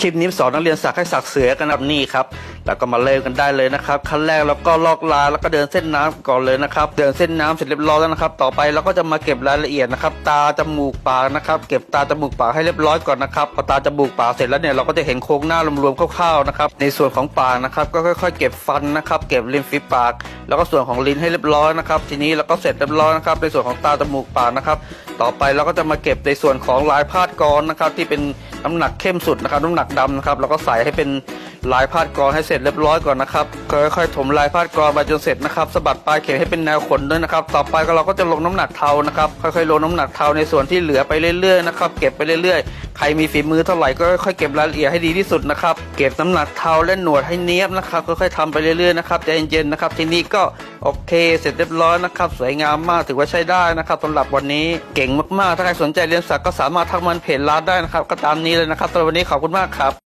คลิปนี้สอนนักเรียนสักให้สักเสือกันนะครับนี่ครับแล้วก็มาเริ่มกันได้เลยนะครับขั้นแรกเราก็ลอกลายแล้วก็เดินเส้นน้ำก่อนเลยนะครับ เดินเส้นน้ำเสร็จเรียบร้อยแล้วนะครับ ต่อไปเราก็จะมาเก็บรายละเอียดนะครับ ตาจมูกปากนะครับ เก็บตาจมูกปากให้เรียบร้อยก่อนนะครับพอตาจมูกปากเสร็จแล้วเนี่ยเราก็จะเห็นโครงหน้ารวมๆคร่าวๆนะครับ ในส่วนของปากนะครับ ก็ค่อย ๆ เก็บฟันนะครับ เก็บริมฝีปาก แล้วก็ส่วนของลิ้นให้เรียบร้อยนะครับทีนี้เราก็เสร็จเรียบร้อยนะครับในส่วนของตาจมูกปากนะครับ ต่อไปเราก็จะมาเก็บในส่วนของลายพาดกรนะครับที่เป็น น้ำหนักเข้มสุดนะครับน้ำหนักดำนะครับเราก็ใส่ให้เป็นลายพาดกรให้เสร็จเรียบร้อยก่อนนะครับค่อยๆถมลายพาดกรไปจนเสร็จนะครับสะบัดปลายเข็มให้เป็นแนวขนด้วยนะครับ ต่อไปก็เราก็จะลงน้ำหนักเทานะครับค่อยๆลงน้ำหนักเทาในส่วนที่เหลือไปเรื่อยๆนะครับเก็บไปเรื่อยๆ ครมีฝีมือเท่าไหร่ก็ค่อยเก็บรายละเอียดให้ดีที่สุดนะครับ เก็บน้ำหนักเท้าและหนวดให้เนี้ยบนะครับค่อยๆทำไปเรื่อยๆนะครับใจเย็นๆนะครับทีนี้ก็โอเค เสร็จเรียบร้อยนะครับ สวยงามมากถือว่าใช้ได้นะครับสำหรับวันนี้เก่งมากๆ ถ้าใครสนใจเรียนสักก็สามารถทักมันเพจร้านได้นะครับ ก็ตามนี้เลยนะครับสำหรับวันนี้ขอบคุณมากครับ